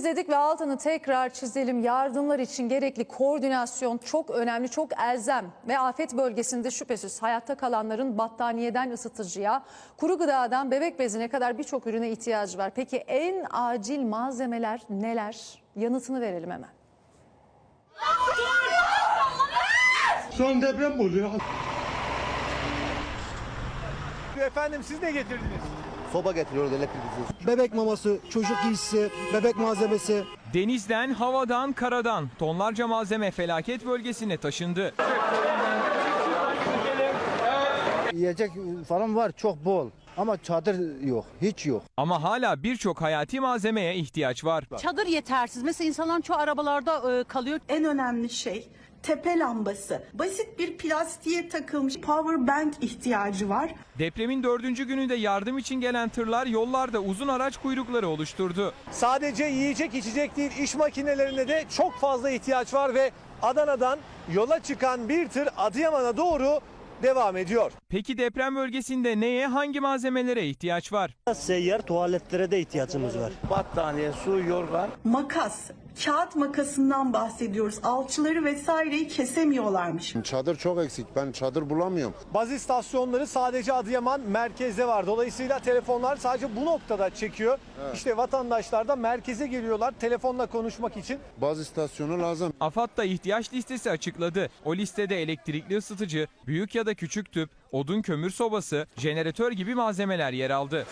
izledik ve altını tekrar çizelim. Yardımlar için gerekli koordinasyon çok önemli, çok elzem ve afet bölgesinde şüphesiz hayatta kalanların battaniyeden ısıtıcıya, kuru gıdadan bebek bezine kadar birçok ürüne ihtiyacı var. Peki en acil malzemeler neler? Yanıtını verelim hemen. Şu an deprem oluyor. Efendim siz ne getirdiniz? Soba getiriyoruz elektriksiz. bebek maması, çocuk giysisi, bebek malzemesi, Denizden, havadan, karadan tonlarca malzeme felaket bölgesine taşındı. Yiyecek falan var çok bol ama çadır yok, hiç yok. Ama hala birçok hayati malzemeye ihtiyaç var. Çadır yetersiz. Mesela insanların çoğu arabalarda e, kalıyor. En önemli şey tepe lambası. Basit bir plastiğe takılmış power bank ihtiyacı var. Depremin dördüncü gününde yardım için gelen tırlar yollarda uzun araç kuyrukları oluşturdu. Sadece yiyecek içecek değil iş makinelerine de çok fazla ihtiyaç var ve Adana'dan yola çıkan bir tır Adıyaman'a doğru devam ediyor. Peki deprem bölgesinde neye hangi malzemelere ihtiyaç var? seyyar tuvaletlere de ihtiyacımız var. Battaniye, su, yorgan. Makas, kağıt makasından bahsediyoruz. Alçıları vesaireyi kesemiyorlarmış. Çadır çok eksik. Ben çadır bulamıyorum. Baz istasyonları sadece Adıyaman merkezde var. Dolayısıyla telefonlar sadece bu noktada çekiyor. İşte vatandaşlar da merkeze geliyorlar telefonla konuşmak için. Baz istasyonu lazım. AFAD da ihtiyaç listesi açıkladı. O listede elektrikli ısıtıcı, büyük ya da küçük tüp, odun kömür sobası, jeneratör gibi malzemeler yer aldı.